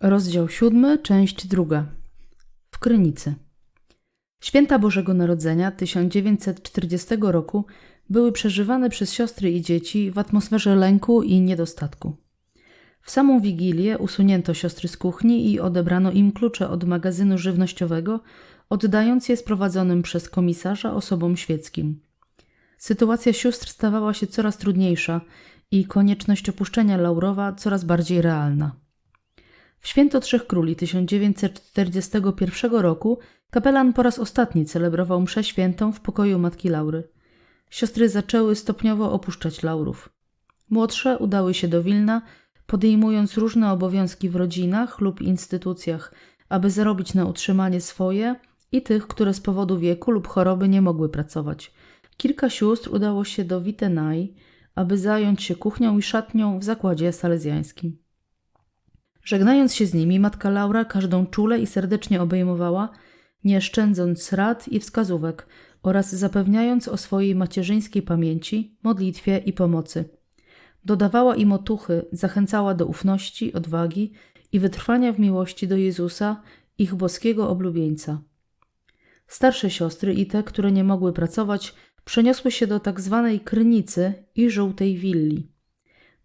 Rozdział siódmy, część druga. W Krynicy. Święta Bożego Narodzenia 1940 roku były przeżywane przez siostry i dzieci w atmosferze lęku i niedostatku. W samą Wigilię usunięto siostry z kuchni i odebrano im klucze od magazynu żywnościowego, oddając je sprowadzonym przez komisarza osobom świeckim. Sytuacja sióstr stawała się coraz trudniejsza i konieczność opuszczenia Laurowa coraz bardziej realna. W święto Trzech Króli 1941 roku kapelan po raz ostatni celebrował mszę świętą w pokoju matki Laury. Siostry zaczęły stopniowo opuszczać Laurów. Młodsze udały się do Wilna, podejmując różne obowiązki w rodzinach lub instytucjach, aby zarobić na utrzymanie swoje i tych, które z powodu wieku lub choroby nie mogły pracować. Kilka sióstr udało się do Wittenai, aby zająć się kuchnią i szatnią w zakładzie salezjańskim. Żegnając się z nimi, matka Laura każdą czule i serdecznie obejmowała, nie szczędząc rad i wskazówek oraz zapewniając o swojej macierzyńskiej pamięci, modlitwie i pomocy. Dodawała im otuchy, zachęcała do ufności, odwagi i wytrwania w miłości do Jezusa, ich boskiego oblubieńca. Starsze siostry i te, które nie mogły pracować, przeniosły się do tak zwanej Krynicy i Żółtej Willi.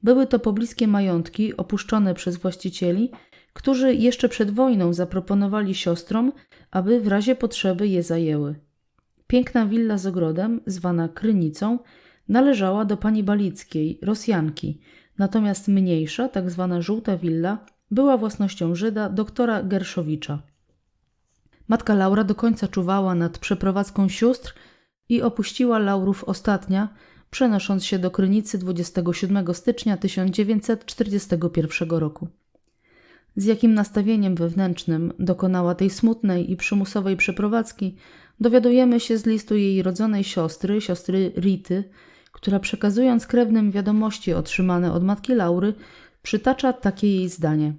Były to pobliskie majątki opuszczone przez właścicieli, którzy jeszcze przed wojną zaproponowali siostrom, aby w razie potrzeby je zajęły. Piękna willa z ogrodem, zwana Krynicą, należała do pani Balickiej, Rosjanki, natomiast mniejsza, tak zwana żółta willa, była własnością Żyda doktora Gerszowicza. Matka Laura do końca czuwała nad przeprowadzką sióstr i opuściła Laurów ostatnia, przenosząc się do Krynicy 27 stycznia 1941 roku. Z jakim nastawieniem wewnętrznym dokonała tej smutnej i przymusowej przeprowadzki, dowiadujemy się z listu jej rodzonej siostry, siostry Rity, która przekazując krewnym wiadomości otrzymane od matki Laury, przytacza takie jej zdanie.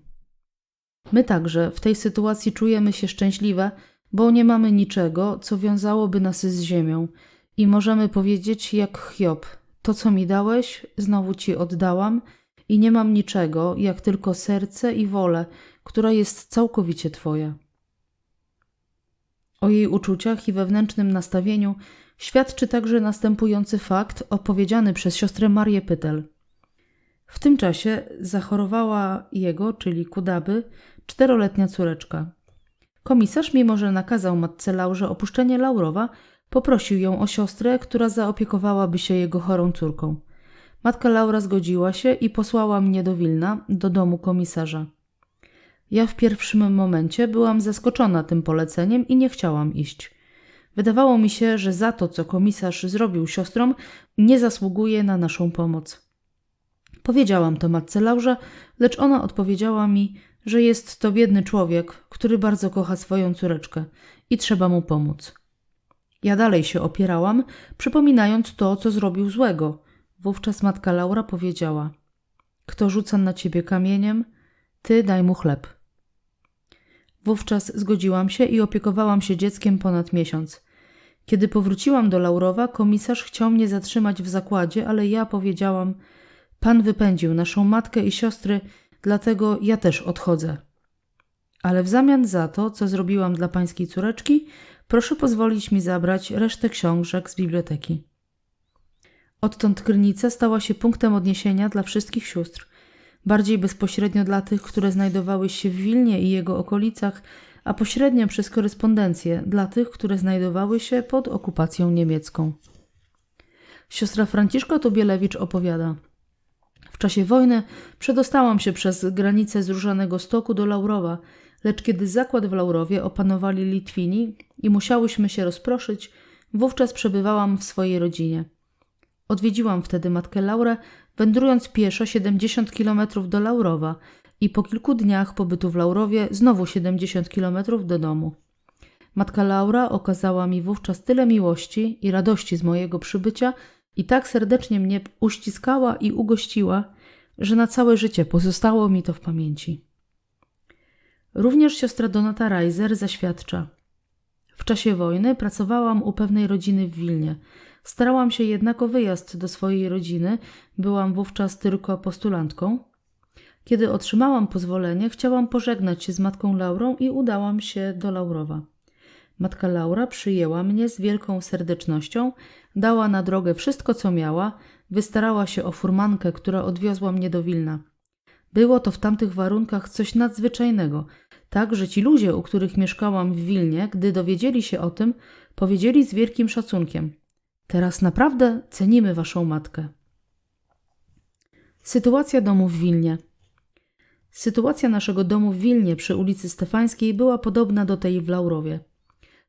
My także w tej sytuacji czujemy się szczęśliwe, bo nie mamy niczego, co wiązałoby nas z ziemią i możemy powiedzieć jak Hiob: To, co mi dałeś, znowu ci oddałam i nie mam niczego, jak tylko serce i wolę, która jest całkowicie Twoja. O jej uczuciach i wewnętrznym nastawieniu świadczy także następujący fakt opowiedziany przez siostrę Marię Pytel. W tym czasie zachorowała jego, czyli Kudaby, czteroletnia córeczka. Komisarz, mimo że nakazał matce Laurze opuszczenie Laurowa, poprosił ją o siostrę, która zaopiekowałaby się jego chorą córką. Matka Laura zgodziła się i posłała mnie do Wilna, do domu komisarza. Ja w pierwszym momencie byłam zaskoczona tym poleceniem i nie chciałam iść. Wydawało mi się, że za to, co komisarz zrobił siostrom, nie zasługuje na naszą pomoc. Powiedziałam to matce Laurze, lecz ona odpowiedziała mi, że jest to biedny człowiek, który bardzo kocha swoją córeczkę i trzeba mu pomóc. Ja dalej się opierałam, przypominając to, co zrobił złego. Wówczas matka Laura powiedziała: Kto rzuca na ciebie kamieniem, ty daj mu chleb. Wówczas zgodziłam się i opiekowałam się dzieckiem ponad miesiąc. Kiedy powróciłam do Laurowa, komisarz chciał mnie zatrzymać w zakładzie, ale ja powiedziałam: Pan wypędził naszą matkę i siostry, dlatego ja też odchodzę. Ale w zamian za to, co zrobiłam dla pańskiej córeczki, proszę pozwolić mi zabrać resztę książek z biblioteki. Odtąd Krynica stała się punktem odniesienia dla wszystkich sióstr, bardziej bezpośrednio dla tych, które znajdowały się w Wilnie i jego okolicach, a pośrednio przez korespondencję dla tych, które znajdowały się pod okupacją niemiecką. Siostra Franciszka Tobielewicz opowiada – w czasie wojny przedostałam się przez granicę z Różanego Stoku do Laurowa, lecz kiedy zakład w Laurowie opanowali Litwini i musiałyśmy się rozproszyć, wówczas przebywałam w swojej rodzinie. Odwiedziłam wtedy matkę Laurę, wędrując pieszo 70 kilometrów do Laurowa i po kilku dniach pobytu w Laurowie znowu 70 kilometrów do domu. Matka Laura okazała mi wówczas tyle miłości i radości z mojego przybycia, i tak serdecznie mnie uściskała i ugościła, że na całe życie pozostało mi to w pamięci. Również siostra Donata Reiser zaświadcza. W czasie wojny pracowałam u pewnej rodziny w Wilnie. Starałam się jednak o wyjazd do swojej rodziny, byłam wówczas tylko postulantką. Kiedy otrzymałam pozwolenie, chciałam pożegnać się z matką Laurą i udałam się do Laurowa. Matka Laura przyjęła mnie z wielką serdecznością, dała na drogę wszystko, co miała, wystarała się o furmankę, która odwiozła mnie do Wilna. Było to w tamtych warunkach coś nadzwyczajnego, tak że ci ludzie, u których mieszkałam w Wilnie, gdy dowiedzieli się o tym, powiedzieli z wielkim szacunkiem: Teraz naprawdę cenimy waszą matkę. Sytuacja domu w Wilnie. Sytuacja naszego domu w Wilnie przy ulicy Stefańskiej była podobna do tej w Laurowie.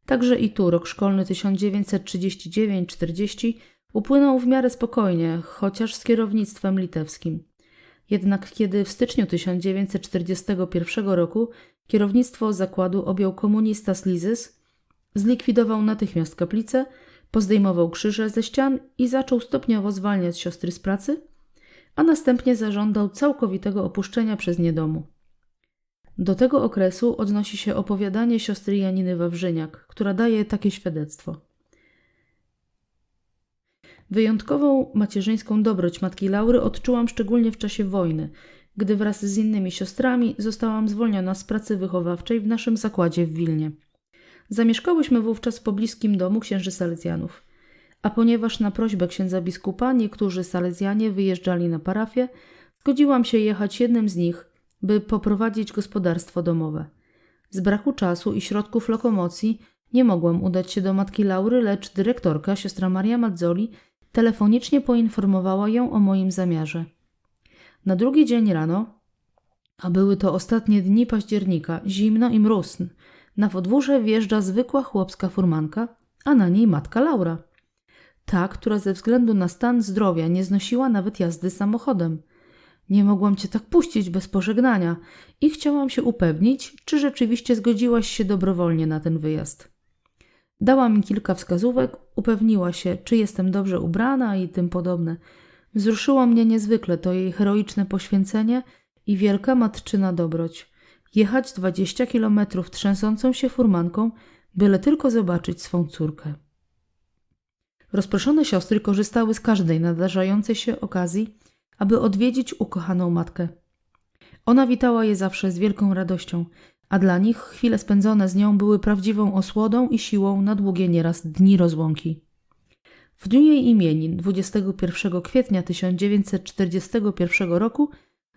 Także i tu rok szkolny 1939-40 upłynął w miarę spokojnie, chociaż z kierownictwem litewskim. Jednak kiedy w styczniu 1941 roku kierownictwo zakładu objął komunista Slizys, zlikwidował natychmiast kaplicę, pozdejmował krzyże ze ścian i zaczął stopniowo zwalniać siostry z pracy, a następnie zażądał całkowitego opuszczenia przez nie domu. Do tego okresu odnosi się opowiadanie siostry Janiny Wawrzyniak, która daje takie świadectwo. Wyjątkową macierzyńską dobroć matki Laury odczułam szczególnie w czasie wojny, gdy wraz z innymi siostrami zostałam zwolniona z pracy wychowawczej w naszym zakładzie w Wilnie. Zamieszkałyśmy wówczas w pobliskim domu księży Salezjanów. A ponieważ na prośbę księdza biskupa niektórzy Salezjanie wyjeżdżali na parafię, zgodziłam się jechać jednym z nich, by poprowadzić gospodarstwo domowe. Z braku czasu i środków lokomocji nie mogłam udać się do matki Laury, lecz dyrektorka, siostra Maria Mazzoli, telefonicznie poinformowała ją o moim zamiarze. Na drugi dzień rano, a były to ostatnie dni października, zimno i mróz, na podwórze wjeżdża zwykła chłopska furmanka, a na niej matka Laura. Ta, która ze względu na stan zdrowia nie znosiła nawet jazdy samochodem. Nie mogłam cię tak puścić bez pożegnania i chciałam się upewnić, czy rzeczywiście zgodziłaś się dobrowolnie na ten wyjazd. Dała mi kilka wskazówek, upewniła się, czy jestem dobrze ubrana i tym podobne. Wzruszyło mnie niezwykle to jej heroiczne poświęcenie i wielka matczyna dobroć. Jechać dwadzieścia kilometrów trzęsącą się furmanką, byle tylko zobaczyć swą córkę. Rozproszone siostry korzystały z każdej nadarzającej się okazji, aby odwiedzić ukochaną matkę. Ona witała je zawsze z wielką radością, a dla nich chwile spędzone z nią były prawdziwą osłodą i siłą na długie nieraz dni rozłąki. W dniu jej imienin, 21 kwietnia 1941 roku,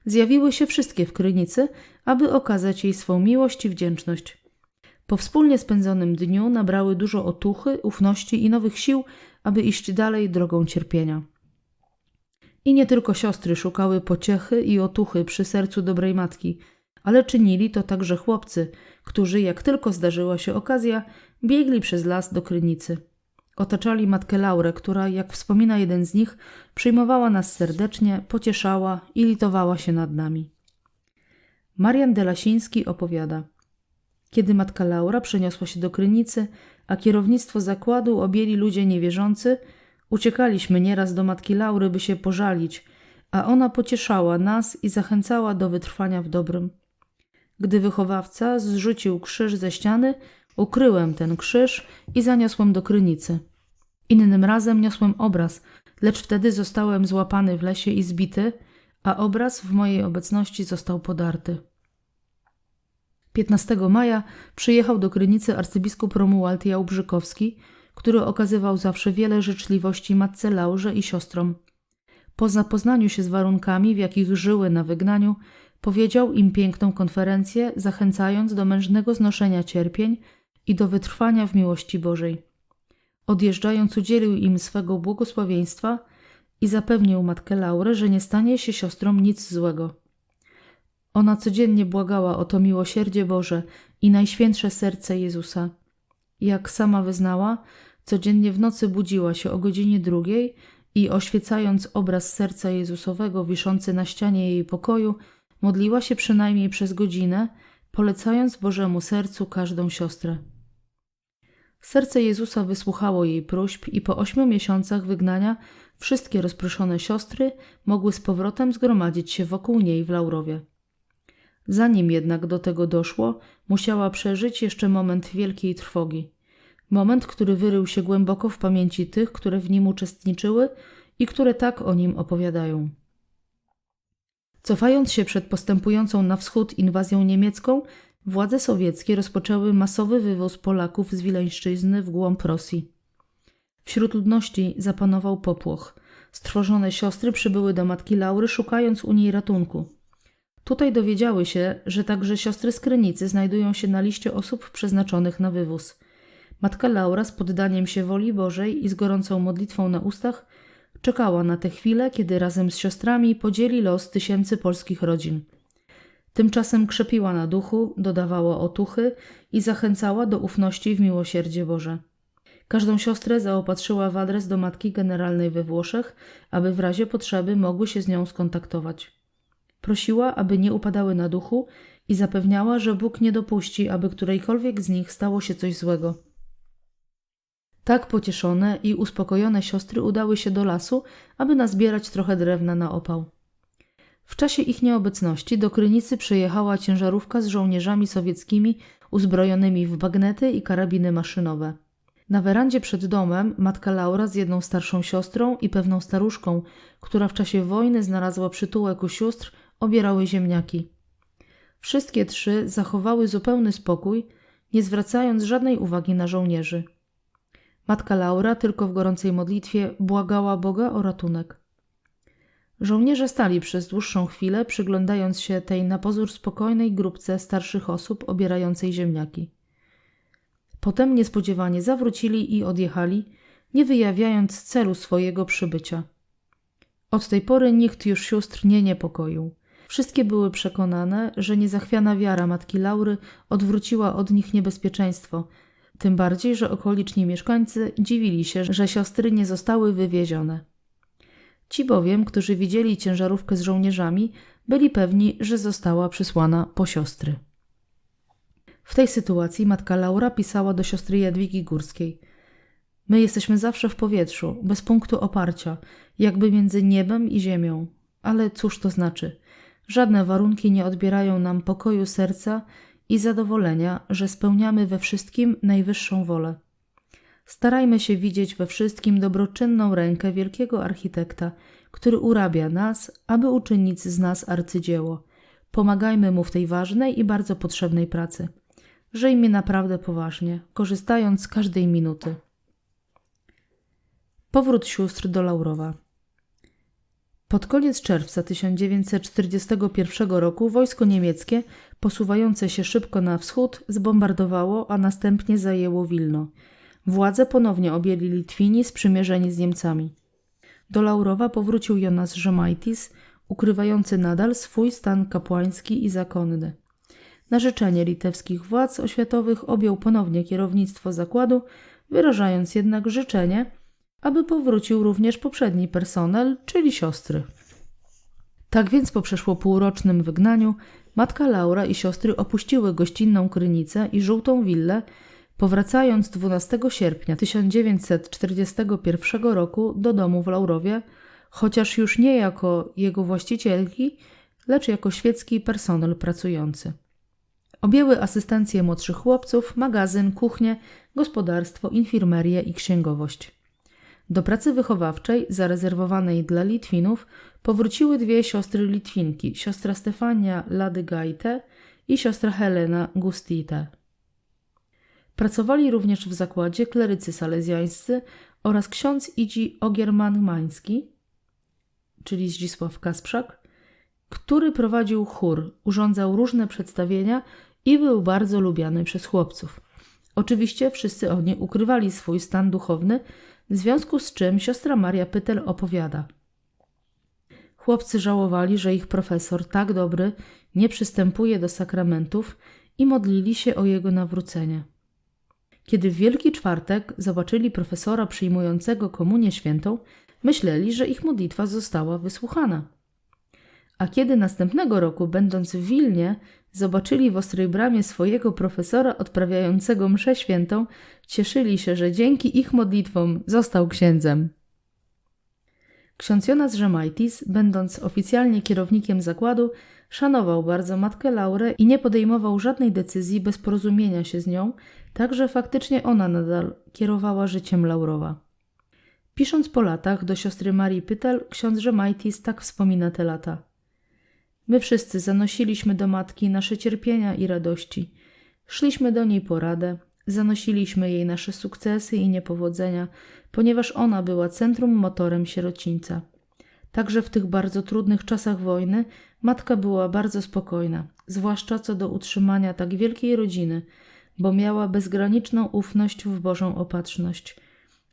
zjawiły się wszystkie w Krynicy, aby okazać jej swą miłość i wdzięczność. Po wspólnie spędzonym dniu nabrały dużo otuchy, ufności i nowych sił, aby iść dalej drogą cierpienia. I nie tylko siostry szukały pociechy i otuchy przy sercu dobrej matki, ale czynili to także chłopcy, którzy, jak tylko zdarzyła się okazja, biegli przez las do Krynicy. Otaczali matkę Laurę, która, jak wspomina jeden z nich, przyjmowała nas serdecznie, pocieszała i litowała się nad nami. Marian Delasiński opowiada. Kiedy matka Laura przeniosła się do Krynicy, a kierownictwo zakładu objęli ludzie niewierzący, uciekaliśmy nieraz do matki Laury, by się pożalić, a ona pocieszała nas i zachęcała do wytrwania w dobrym. Gdy wychowawca zrzucił krzyż ze ściany, ukryłem ten krzyż i zaniosłem do krynicy. Innym razem niosłem obraz, lecz wtedy zostałem złapany w lesie i zbity, a obraz w mojej obecności został podarty. 15 maja przyjechał do Krynicy arcybiskup Romuald Jałbrzykowski, który okazywał zawsze wiele życzliwości matce Laurze i siostrom. Po zapoznaniu się z warunkami, w jakich żyły na wygnaniu, powiedział im piękną konferencję, zachęcając do mężnego znoszenia cierpień i do wytrwania w miłości Bożej. Odjeżdżając, udzielił im swego błogosławieństwa i zapewnił matkę Laurę, że nie stanie się siostrom nic złego. Ona codziennie błagała o to miłosierdzie Boże i najświętsze serce Jezusa. Jak sama wyznała, codziennie w nocy budziła się o godzinie drugiej i oświecając obraz serca Jezusowego wiszący na ścianie jej pokoju, modliła się przynajmniej przez godzinę, polecając Bożemu sercu każdą siostrę. Serce Jezusa wysłuchało jej próśb i po ośmiu miesiącach wygnania wszystkie rozproszone siostry mogły z powrotem zgromadzić się wokół niej w Laurowie. Zanim jednak do tego doszło, musiała przeżyć jeszcze moment wielkiej trwogi. Moment, który wyrył się głęboko w pamięci tych, które w nim uczestniczyły i które tak o nim opowiadają. Cofając się przed postępującą na wschód inwazją niemiecką, władze sowieckie rozpoczęły masowy wywóz Polaków z Wileńszczyzny w głąb Rosji. Wśród ludności zapanował popłoch. Strwożone siostry przybyły do matki Laury, szukając u niej ratunku. Tutaj dowiedziały się, że także siostry z Krynicy znajdują się na liście osób przeznaczonych na wywóz. Matka Laura z poddaniem się woli Bożej i z gorącą modlitwą na ustach czekała na tę chwilę, kiedy razem z siostrami podzieli los tysięcy polskich rodzin. Tymczasem krzepiła na duchu, dodawała otuchy i zachęcała do ufności w miłosierdzie Boże. Każdą siostrę zaopatrzyła w adres do matki generalnej we Włoszech, aby w razie potrzeby mogły się z nią skontaktować. Prosiła, aby nie upadały na duchu i zapewniała, że Bóg nie dopuści, aby którejkolwiek z nich stało się coś złego. Tak pocieszone i uspokojone siostry udały się do lasu, aby nazbierać trochę drewna na opał. W czasie ich nieobecności do Krynicy przyjechała ciężarówka z żołnierzami sowieckimi uzbrojonymi w bagnety i karabiny maszynowe. Na werandzie przed domem matka Laura z jedną starszą siostrą i pewną staruszką, która w czasie wojny znalazła przytułek u sióstr, obierały ziemniaki. Wszystkie trzy zachowały zupełny spokój, nie zwracając żadnej uwagi na żołnierzy. Matka Laura tylko w gorącej modlitwie błagała Boga o ratunek. Żołnierze stali przez dłuższą chwilę, przyglądając się tej na pozór spokojnej grupce starszych osób obierającej ziemniaki. Potem niespodziewanie zawrócili i odjechali, nie wyjawiając celu swojego przybycia. Od tej pory nikt już sióstr nie niepokoił. Wszystkie były przekonane, że niezachwiana wiara matki Laury odwróciła od nich niebezpieczeństwo, tym bardziej, że okoliczni mieszkańcy dziwili się, że siostry nie zostały wywiezione. Ci bowiem, którzy widzieli ciężarówkę z żołnierzami, byli pewni, że została przysłana po siostry. W tej sytuacji matka Laura pisała do siostry Jadwigi Górskiej. My jesteśmy zawsze w powietrzu, bez punktu oparcia, jakby między niebem i ziemią. Ale cóż to znaczy? Żadne warunki nie odbierają nam pokoju serca i zadowolenia, że spełniamy we wszystkim najwyższą wolę. Starajmy się widzieć we wszystkim dobroczynną rękę wielkiego architekta, który urabia nas, aby uczynić z nas arcydzieło. Pomagajmy mu w tej ważnej i bardzo potrzebnej pracy. Żyjmy naprawdę poważnie, korzystając z każdej minuty. Powrót sióstr do Laurowa. Pod koniec czerwca 1941 roku wojsko niemieckie, posuwające się szybko na wschód, zbombardowało, a następnie zajęło Wilno. Władze ponownie objęli Litwini sprzymierzeni z Niemcami. Do Laurowa powrócił Jonas Żemaitis, ukrywający nadal swój stan kapłański i zakonny. Na życzenie litewskich władz oświatowych objął ponownie kierownictwo zakładu, wyrażając jednak życzenie, aby powrócił również poprzedni personel, czyli siostry. Tak więc po przeszło półrocznym wygnaniu matka Laura i siostry opuściły gościnną Krynicę i żółtą willę, powracając 12 sierpnia 1941 roku do domu w Laurowie, chociaż już nie jako jego właścicielki, lecz jako świecki personel pracujący. Objęły asystencję młodszych chłopców, magazyn, kuchnię, gospodarstwo, infirmerię i księgowość. Do pracy wychowawczej, zarezerwowanej dla Litwinów, powróciły dwie siostry Litwinki, siostra Stefania Ladygajte i siostra Helena Gustite. Pracowali również w zakładzie klerycy salezjańscy oraz ksiądz Idzi Ogierman-Mański, czyli Zdzisław Kasprzak, który prowadził chór, urządzał różne przedstawienia i był bardzo lubiany przez chłopców. Oczywiście wszyscy oni ukrywali swój stan duchowny, w związku z czym siostra Maria Pytel opowiada. Chłopcy żałowali, że ich profesor, tak dobry, nie przystępuje do sakramentów i modlili się o jego nawrócenie. Kiedy w Wielki Czwartek zobaczyli profesora przyjmującego komunię świętą, myśleli, że ich modlitwa została wysłuchana. A kiedy następnego roku, będąc w Wilnie, zobaczyli w Ostrej Bramie swojego profesora odprawiającego mszę świętą, cieszyli się, że dzięki ich modlitwom został księdzem. Ksiądz Jonas Żemaitis, będąc oficjalnie kierownikiem zakładu, szanował bardzo matkę Laurę i nie podejmował żadnej decyzji bez porozumienia się z nią, tak że faktycznie ona nadal kierowała życiem Laurowa. Pisząc po latach do siostry Marii Pytel, ksiądz Żemaitis tak wspomina te lata – My wszyscy zanosiliśmy do matki nasze cierpienia i radości. Szliśmy do niej po radę, zanosiliśmy jej nasze sukcesy i niepowodzenia, ponieważ ona była centrum motorem sierocińca. Także w tych bardzo trudnych czasach wojny matka była bardzo spokojna, zwłaszcza co do utrzymania tak wielkiej rodziny, bo miała bezgraniczną ufność w Bożą opatrzność.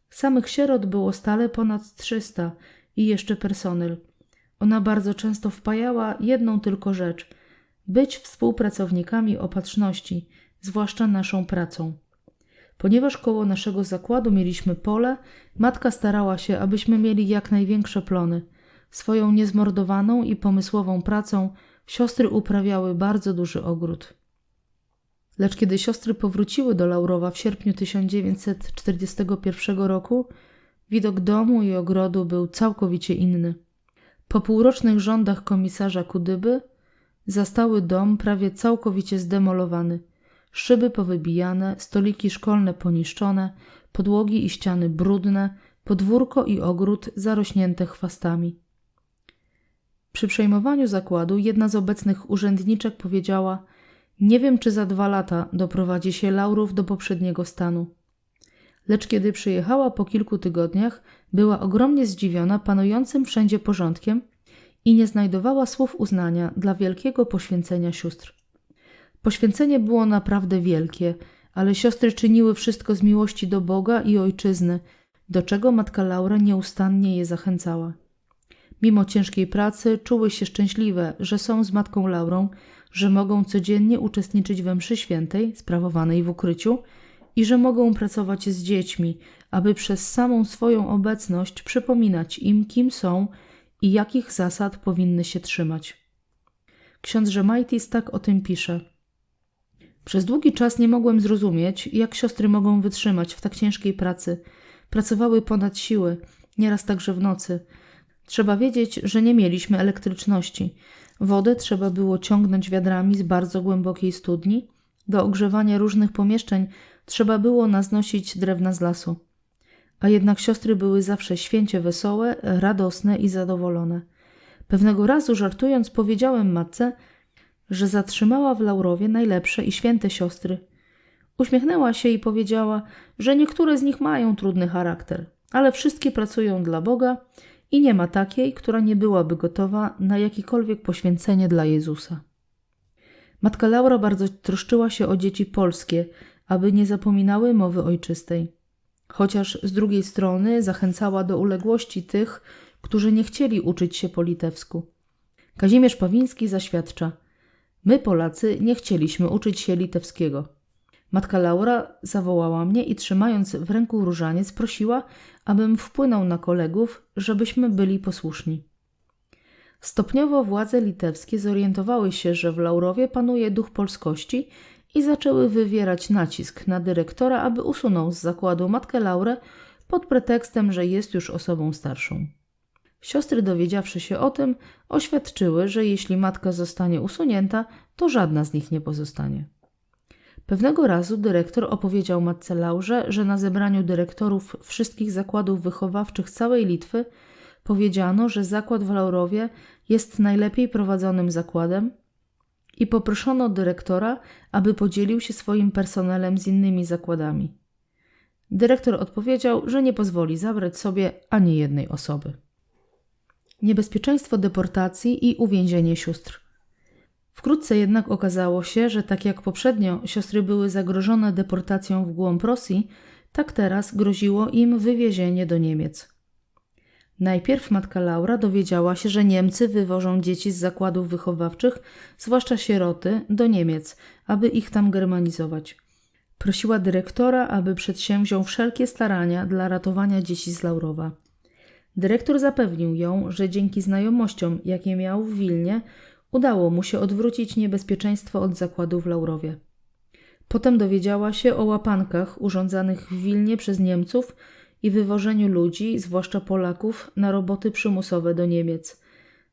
Samych sierot było stale ponad trzysta i jeszcze personel. Ona bardzo często wpajała jedną tylko rzecz być współpracownikami opatrzności, zwłaszcza naszą pracą. Ponieważ koło naszego zakładu mieliśmy pole, matka starała się, abyśmy mieli jak największe plony. Swoją niezmordowaną i pomysłową pracą siostry uprawiały bardzo duży ogród. Lecz kiedy siostry powróciły do Laurowa w sierpniu 1941 roku, widok domu i ogrodu był całkowicie inny. Po półrocznych rządach komisarza Kudyby zastały dom prawie całkowicie zdemolowany. Szyby powybijane, stoliki szkolne poniszczone, podłogi i ściany brudne, podwórko i ogród zarośnięte chwastami. Przy przejmowaniu zakładu jedna z obecnych urzędniczek powiedziała: Nie wiem, czy za dwa lata doprowadzi się laurów do poprzedniego stanu. Lecz kiedy przyjechała po kilku tygodniach, była ogromnie zdziwiona panującym wszędzie porządkiem i nie znajdowała słów uznania dla wielkiego poświęcenia sióstr. Poświęcenie było naprawdę wielkie, ale siostry czyniły wszystko z miłości do Boga i ojczyzny, do czego matka Laura nieustannie je zachęcała. Mimo ciężkiej pracy czuły się szczęśliwe, że są z matką Laurą, że mogą codziennie uczestniczyć we mszy świętej sprawowanej w ukryciu i że mogą pracować z dziećmi, aby przez samą swoją obecność przypominać im, kim są i jakich zasad powinny się trzymać. Ksiądz Majtis tak o tym pisze. Przez długi czas nie mogłem zrozumieć, jak siostry mogą wytrzymać w tak ciężkiej pracy. Pracowały ponad siły, nieraz także w nocy. Trzeba wiedzieć, że nie mieliśmy elektryczności. Wodę trzeba było ciągnąć wiadrami z bardzo głębokiej studni. Do ogrzewania różnych pomieszczeń trzeba było naznosić drewna z lasu. A jednak siostry były zawsze święcie wesołe, radosne i zadowolone. Pewnego razu żartując powiedziałem matce, że zatrzymała w Laurowie najlepsze i święte siostry. Uśmiechnęła się i powiedziała, że niektóre z nich mają trudny charakter, ale wszystkie pracują dla Boga i nie ma takiej, która nie byłaby gotowa na jakiekolwiek poświęcenie dla Jezusa. Matka Laura bardzo troszczyła się o dzieci polskie, aby nie zapominały mowy ojczystej. Chociaż z drugiej strony zachęcała do uległości tych, którzy nie chcieli uczyć się po litewsku. Kazimierz Pawiński zaświadcza: My, Polacy, nie chcieliśmy uczyć się litewskiego. Matka Laura zawołała mnie i trzymając w ręku różaniec prosiła, abym wpłynął na kolegów, żebyśmy byli posłuszni. Stopniowo władze litewskie zorientowały się, że w Laurowie panuje duch polskości i zaczęły wywierać nacisk na dyrektora, aby usunął z zakładu matkę Laurę pod pretekstem, że jest już osobą starszą. Siostry, dowiedziawszy się o tym, oświadczyły, że jeśli matka zostanie usunięta, to żadna z nich nie pozostanie. Pewnego razu dyrektor opowiedział matce Laurze, że na zebraniu dyrektorów wszystkich zakładów wychowawczych całej Litwy powiedziano, że zakład w Laurowie jest najlepiej prowadzonym zakładem i poproszono dyrektora, aby podzielił się swoim personelem z innymi zakładami. Dyrektor odpowiedział, że nie pozwoli zabrać sobie ani jednej osoby. Niebezpieczeństwo deportacji i uwięzienie sióstr. Wkrótce jednak okazało się, że tak jak poprzednio siostry były zagrożone deportacją w głąb Rosji, tak teraz groziło im wywiezienie do Niemiec. Najpierw matka Laura dowiedziała się, że Niemcy wywożą dzieci z zakładów wychowawczych, zwłaszcza sieroty, do Niemiec, aby ich tam germanizować. Prosiła dyrektora, aby przedsięwziął wszelkie starania dla ratowania dzieci z Laurowa. Dyrektor zapewnił ją, że dzięki znajomościom, jakie miał w Wilnie, udało mu się odwrócić niebezpieczeństwo od zakładu w Laurowie. Potem dowiedziała się o łapankach urządzanych w Wilnie przez Niemców i wywożeniu ludzi, zwłaszcza Polaków, na roboty przymusowe do Niemiec.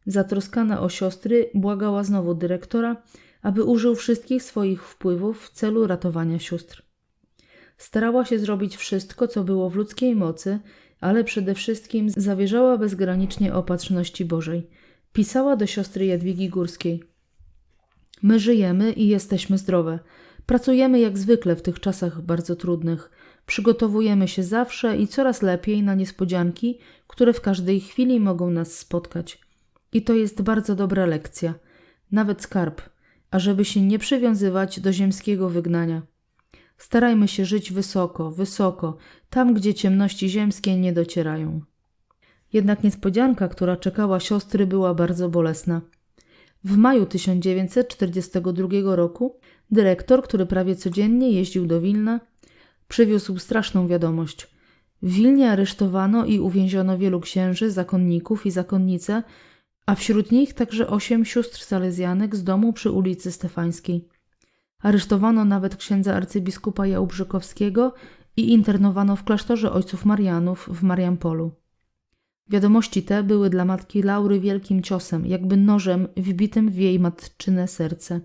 Zatroskana o siostry, błagała znowu dyrektora, aby użył wszystkich swoich wpływów w celu ratowania sióstr. Starała się zrobić wszystko, co było w ludzkiej mocy, ale przede wszystkim zawierzała bezgranicznie opatrzności Bożej. Pisała do siostry Jadwigi Górskiej. My żyjemy i jesteśmy zdrowe. Pracujemy jak zwykle w tych czasach bardzo trudnych. Przygotowujemy się zawsze i coraz lepiej na niespodzianki, które w każdej chwili mogą nas spotkać. I to jest bardzo dobra lekcja. Nawet skarb, ażeby się nie przywiązywać do ziemskiego wygnania. Starajmy się żyć wysoko, wysoko, tam gdzie ciemności ziemskie nie docierają. Jednak niespodzianka, która czekała siostry, była bardzo bolesna. W maju 1942 roku dyrektor, który prawie codziennie jeździł do Wilna, przywiózł straszną wiadomość. W Wilnie aresztowano i uwięziono wielu księży, zakonników i zakonnice, a wśród nich także osiem sióstr salezjanek z domu przy ulicy Stefańskiej. Aresztowano nawet księdza arcybiskupa Jałbrzykowskiego i internowano w klasztorze ojców Marianów w Mariampolu. Wiadomości te były dla matki Laury wielkim ciosem, jakby nożem wbitym w jej matczyne serce.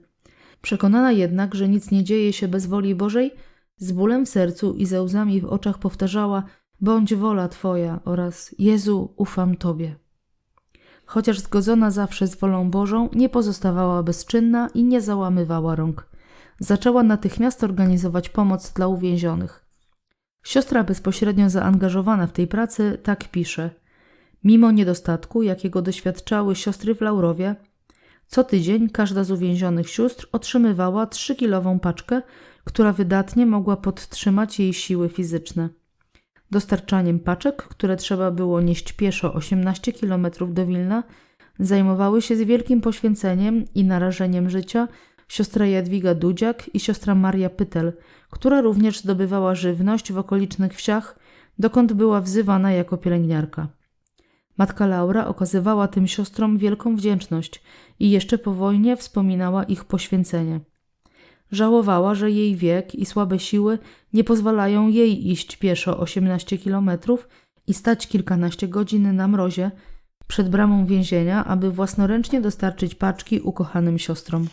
Przekonana jednak, że nic nie dzieje się bez woli Bożej, z bólem w sercu i ze łzami w oczach powtarzała: Bądź wola Twoja oraz Jezu, ufam Tobie. Chociaż zgodzona zawsze z wolą Bożą, nie pozostawała bezczynna i nie załamywała rąk. Zaczęła natychmiast organizować pomoc dla uwięzionych. Siostra bezpośrednio zaangażowana w tej pracy tak pisze – Mimo niedostatku, jakiego doświadczały siostry w Laurowie, co tydzień każda z uwięzionych sióstr otrzymywała 3-kilową paczkę, która wydatnie mogła podtrzymać jej siły fizyczne. Dostarczaniem paczek, które trzeba było nieść pieszo 18 km do Wilna, zajmowały się z wielkim poświęceniem i narażeniem życia siostra Jadwiga Dudziak i siostra Maria Pytel, która również zdobywała żywność w okolicznych wsiach, dokąd była wzywana jako pielęgniarka. Matka Laura okazywała tym siostrom wielką wdzięczność i jeszcze po wojnie wspominała ich poświęcenie. Żałowała, że jej wiek i słabe siły nie pozwalają jej iść pieszo 18 kilometrów i stać kilkanaście godzin na mrozie przed bramą więzienia, aby własnoręcznie dostarczyć paczki ukochanym siostrom.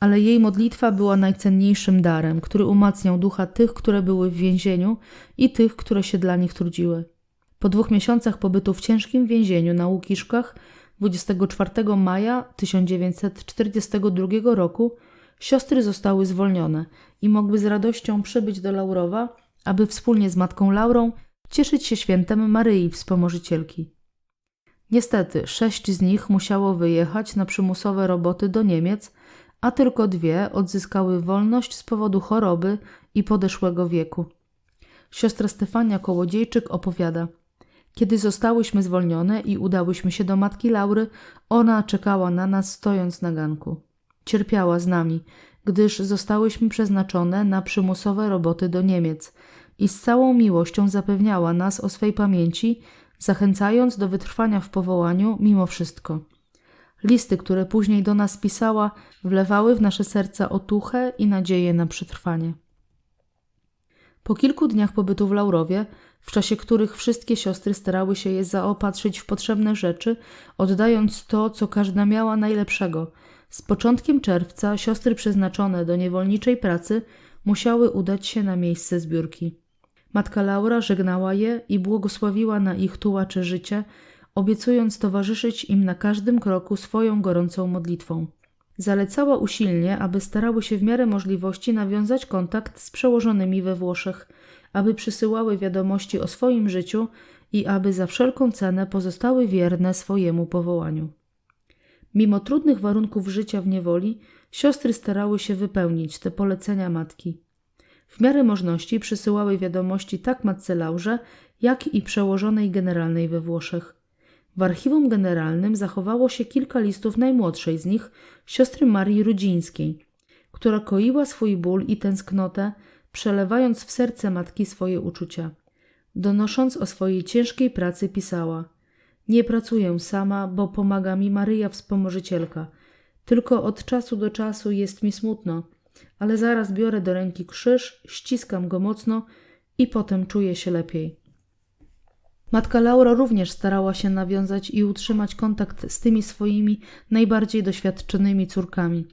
Ale jej modlitwa była najcenniejszym darem, który umacniał ducha tych, które były w więzieniu i tych, które się dla nich trudziły. Po dwóch miesiącach pobytu w ciężkim więzieniu na Łukiszkach 24 maja 1942 roku siostry zostały zwolnione i mogły z radością przybyć do Laurowa, aby wspólnie z matką Laurą cieszyć się świętem Maryi Wspomożycielki. Niestety, sześć z nich musiało wyjechać na przymusowe roboty do Niemiec, a tylko dwie odzyskały wolność z powodu choroby i podeszłego wieku. Siostra Stefania Kołodziejczyk opowiada – kiedy zostałyśmy zwolnione i udałyśmy się do matki Laury, ona czekała na nas stojąc na ganku. Cierpiała z nami, gdyż zostałyśmy przeznaczone na przymusowe roboty do Niemiec i z całą miłością zapewniała nas o swej pamięci, zachęcając do wytrwania w powołaniu mimo wszystko. Listy, które później do nas pisała, wlewały w nasze serca otuchę i nadzieję na przetrwanie. Po kilku dniach pobytu w Laurowie w czasie których wszystkie siostry starały się je zaopatrzyć w potrzebne rzeczy, oddając to, co każda miała najlepszego. Z początkiem czerwca siostry przeznaczone do niewolniczej pracy musiały udać się na miejsce zbiórki. Matka Laura żegnała je i błogosławiła na ich tułacze życie, obiecując towarzyszyć im na każdym kroku swoją gorącą modlitwą. Zalecała usilnie, aby starały się w miarę możliwości nawiązać kontakt z przełożonymi we Włoszech, aby przysyłały wiadomości o swoim życiu i aby za wszelką cenę pozostały wierne swojemu powołaniu. Mimo trudnych warunków życia w niewoli, siostry starały się wypełnić te polecenia matki. W miarę możności przysyłały wiadomości tak matce Laurze, jak i przełożonej generalnej we Włoszech. W archiwum generalnym zachowało się kilka listów najmłodszej z nich, siostry Marii Rudzińskiej, która koiła swój ból i tęsknotę przelewając w serce matki swoje uczucia. Donosząc o swojej ciężkiej pracy, pisała: Nie pracuję sama, bo pomaga mi Maryja Wspomożycielka. Tylko od czasu do czasu jest mi smutno, ale zaraz biorę do ręki krzyż, ściskam go mocno i potem czuję się lepiej. Matka Laura również starała się nawiązać i utrzymać kontakt z tymi swoimi najbardziej doświadczonymi córkami.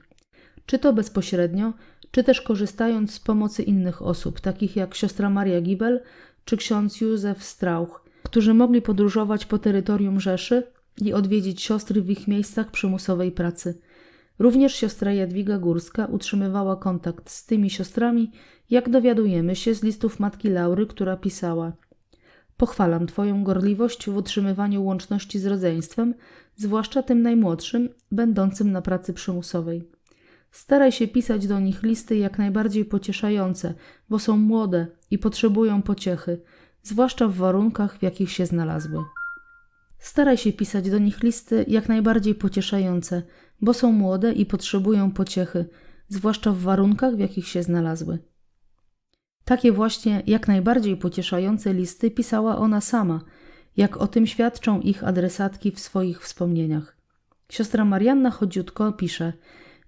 Czy to bezpośrednio, czy też korzystając z pomocy innych osób, takich jak siostra Maria Gibel czy ksiądz Józef Strauch, którzy mogli podróżować po terytorium Rzeszy i odwiedzić siostry w ich miejscach przymusowej pracy. Również siostra Jadwiga Górska utrzymywała kontakt z tymi siostrami, jak dowiadujemy się z listów matki Laury, która pisała: Pochwalam Twoją gorliwość w utrzymywaniu łączności z rodzeństwem, zwłaszcza tym najmłodszym, będącym na pracy przymusowej. Staraj się pisać do nich listy jak najbardziej pocieszające, bo są młode i potrzebują pociechy, zwłaszcza w warunkach, w jakich się znalazły. Staraj się pisać do nich listy jak najbardziej pocieszające, bo są młode i potrzebują pociechy, zwłaszcza w warunkach, w jakich się znalazły. Takie właśnie jak najbardziej pocieszające listy pisała ona sama, jak o tym świadczą ich adresatki w swoich wspomnieniach. Siostra Marianna Chodziutko pisze: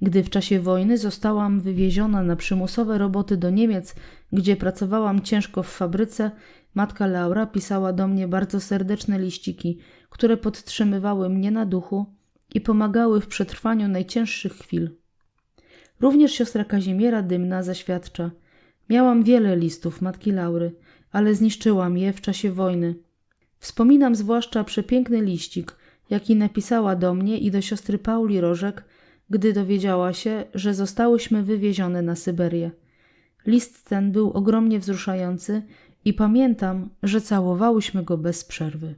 Gdy w czasie wojny zostałam wywieziona na przymusowe roboty do Niemiec, gdzie pracowałam ciężko w fabryce, matka Laura pisała do mnie bardzo serdeczne liściki, które podtrzymywały mnie na duchu i pomagały w przetrwaniu najcięższych chwil. Również siostra Kazimiera Dymna zaświadcza: Miałam wiele listów matki Laury, ale zniszczyłam je w czasie wojny. Wspominam zwłaszcza przepiękny liścik, jaki napisała do mnie i do siostry Pauli Rożek, gdy dowiedziała się, że zostałyśmy wywiezione na Syberię. List ten był ogromnie wzruszający i pamiętam, że całowałyśmy go bez przerwy.